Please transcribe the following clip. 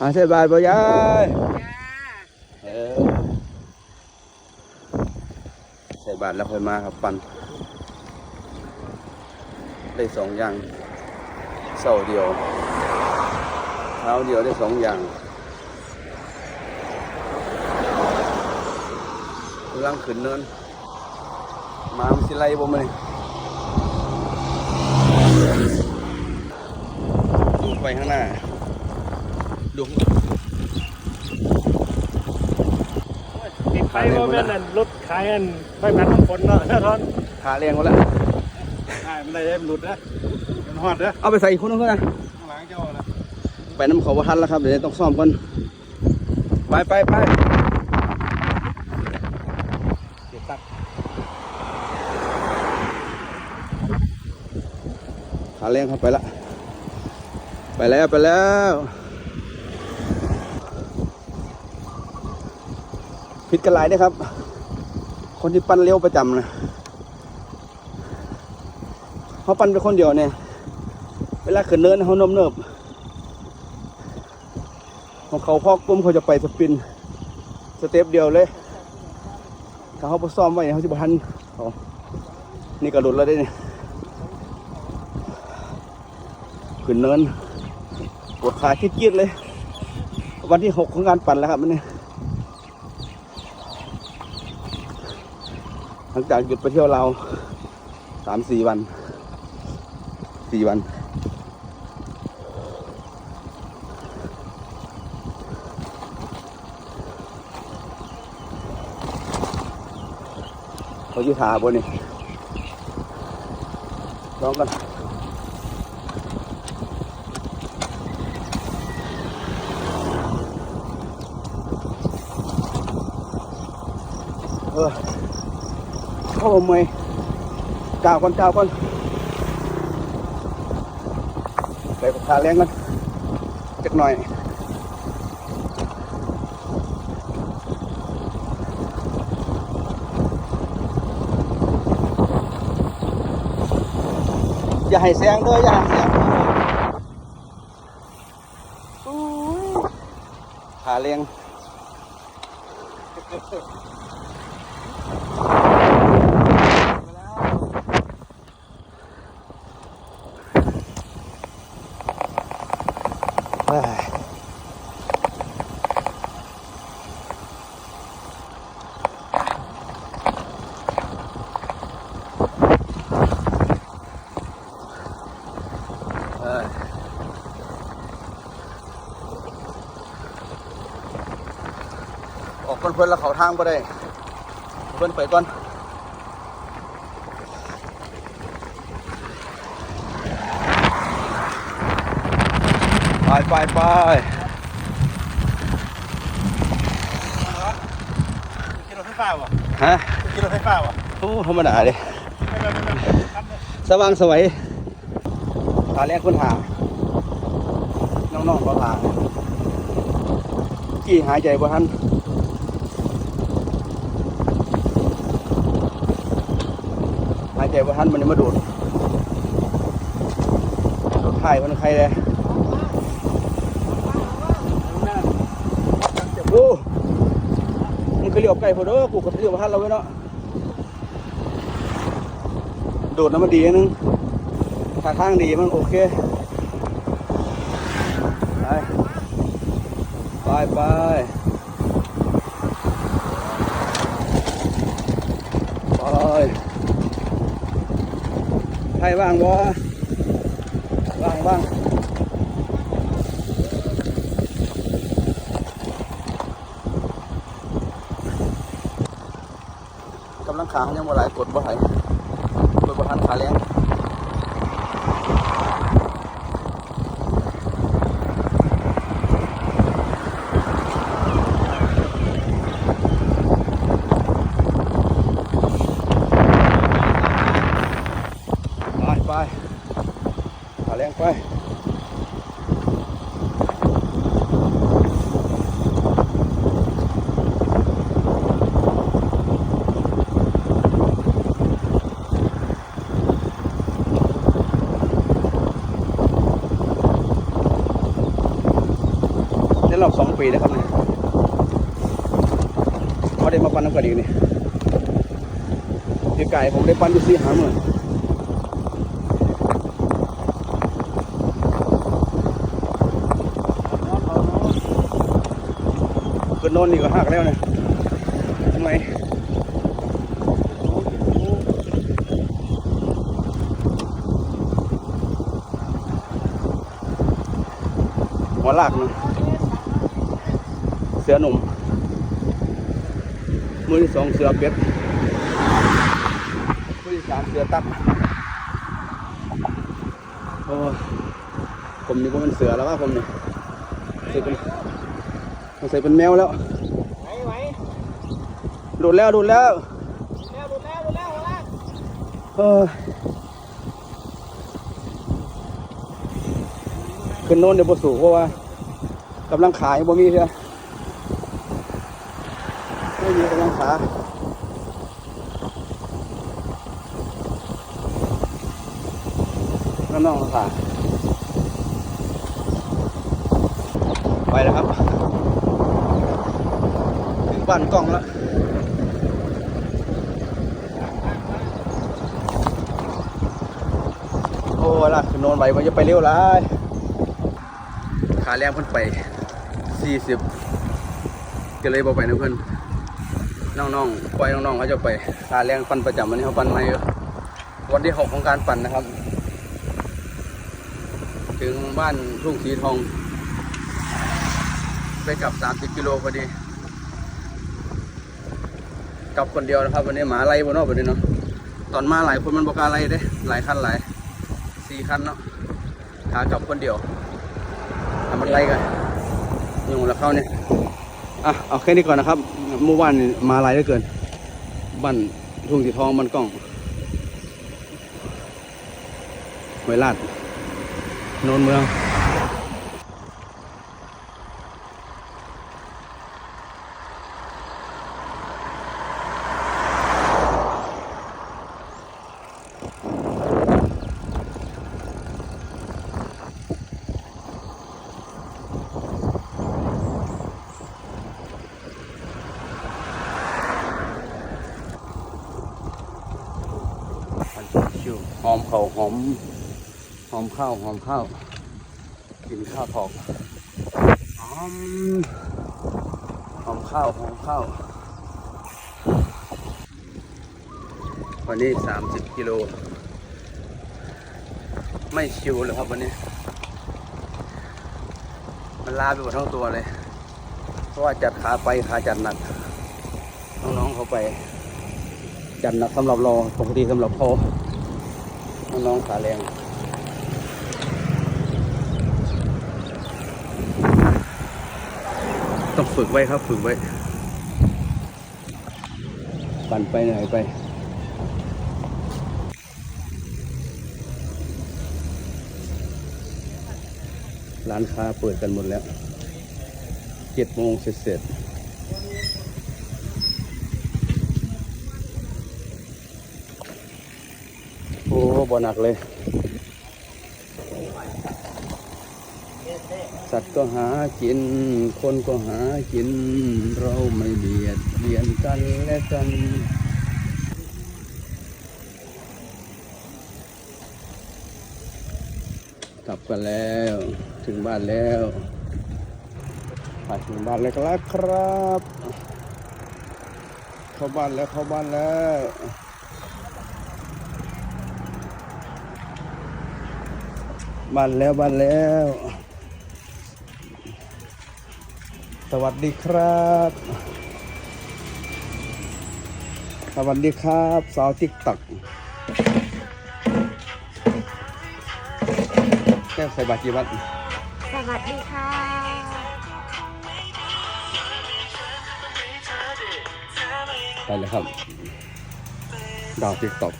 มาใส่บาทบ่ยายจ้าเออใส่บาทแล้วค่อยมาครับปัน ได้สองอย่างเสาเดียวเท้าเดียวได้สองอย่างกำลังขึ้นเนินมามันสิไล่บ่มาเลยดูไปข้างหน้า ดูติดไฟว่าเป็นนั่นรถขายอันไฟแบตน้ำฝนเนาะนะท่านขาเรียงหมดแล้วใช่มันได้หลุดนะมันฮอดนะเอาไปใส่อีกคนนึงก็ได้ข้างหลังเจ้านะไปน้ำเขาว่าทันแล้วครับ เดี๋ยวต้องซ่อมก่อน ไปไปไปเก็บตักขาเรียงครับไปละ ไปแล้วไปแล้ว ผิดกันหลายเด้อครับ คนที่ปั้นเลี้ยวประจำนะเขาปั้นเป็นคนเดียวเนี่ย เวลาขึ้นเนินเขานมเนิบของเขาพอกกลมเขาจะไปสปิน สเต็ปเดียวเลยถ้าเขาไปซ้อมไว้เนี่ยเขาจะพันเขานี่กระโดดแล้วได้เนี่ยขึ้นเนินปวดขาคิดๆเลย วันที่หกของการปั่นแล้วครับมันเนี่ย หลังจากหยุดไปเที่ยวเราสามสี่วันสี่วัน เขาอยู่ถาบนนี่ลองกันเออ เข้ามาเมย์ก้าวก่อนก้าวก่อนไปกับขาแรงกันจักหน่อย อย่าให้แซงเด้ออย่าให้แซงเด้ออู้ยขาเลียงเฮ้ยเฮ้ยออกคน เพื่อนแล้วเขาทางไปได้ เพื่อนไปก่อนไปไปไปกินรถไฟฟ้าบ่ฮะกินรถไฟฟ้าบ่โอ้ธรรมดาเลยไม่ไม่ไม่ไม่ทำเลยสว่างสวยตาแรกคนหาน้องๆเขาหากี่หายใจบ่ทันหาย ใจบ่าทันมันนี่มาโดดโดดถ่ายมันใครเลยโอ้มึงก็เลี้ยวไกลพอเด้อกูก็เลี้ยวบ่ทันเราไว้เนาะโดดน้ำมันดีนึงขาข้างดีมันโอเคไปไปไป ใครว่างบ่ว่างว่างกำลังขายังบ่หลายกดบ่ไหลกดบ่ทันขาแรง ไปไปขาแรงไปได้รอบสองปีนะครับเนี่ยเขาได้มาปั้นน้ำกันอีกนี่พี่ไก่ผมได้ปั้นอยู่สี่ห้าหมื่น โน่นนี่ก็หักแล้วเนี่ยทำไมหัวลากเนะเสือหนุ่ม มือที่สองเสือเป็ด มือที่สามเสือตักโอ้ผมนี่ผมเป็นเสือแล้วว่าผมนี่ใส่เป็น ใส่เป็นแมวแล้วไหวไหวดูดแล้วดูดแล้วแล้วดูแล้วดูแล้วดูแล้วเออขึ้นโน้นเดี๋ยวบ่สูงเพราะว่ากำลังขายบ่มีเชียวไม่มีกำลังขาน้องน้องขาไปแล้วครับถึง บ้านกล้องแล้วโอ้ล่ะนโนนไปมันจะไปเร็วหลายขาแรงเพิ่นไปสี่สิบก็เลยบอกไปนะเพื่อนน้องๆปล่อยน้องๆเขาจะไปขาแรงปั่นประจำวันนี้เขาปั่นใหม่วันที่หกของการปั่นนะครับ ถึงบ้านทุ่งสีทอง ไปกลับสามสิบกิโลพอดี กลับคนเดียวนะครับ วันนี้หมาไล่บนนอกวันนี้เนาะตอนมาหลายคนมันบอกกล้าไล่เด้หลายคันหลายสี่คันเนาะขากลับคนเดียวทำมันไล่กันยุงแล้วเข้าเนี่ยอะเอาแค่นี้ก่อนนะครับเมื่อวานมาไล่เหลือเกินบ้านทุ่งสีทองมันกล้องไวลาดโนนเมือง ชิว หอมเขาวหอม หอมข้าวหอมข้าว กินข้าวทองหอมหอมข้าวหอมข้าว วันนี้สามสิบกิโล ไม่ชิวเลยครับวันนี้ มันลาไปหมดทั้งตัวเลย เพราะว่าจัดขาไปขาจัดหนัก น้องๆเขาไป จัดหนักสำหรับรอปกติสำหรับพอ น้องๆขาแรงต้องฝึกไว้ครับฝึกไว้ ปั่นไปเหนื่อยไปร้านค้าเปิดกันหมดแล้วเจ็ดโมงเสร็จๆโอ้ บ่หนักเลย สัตว์ก็หากิน คนก็หากิน เราไม่เบียดเบียนกันและกันกลับกันแล้ว ถึงบ้านแล้วมาถึงบ้านแล้วครับ เข้าบ้านแล้วเข้าบ้านแล้ว บ้านแล้วบ้านแล้ว สวัสดีครับ สวัสดีครับ สาวติ๊กตักแก้วใส่บาตรกี่วัดสวัสดีค่ะไปเลยครับ ดาวติ๊กตอก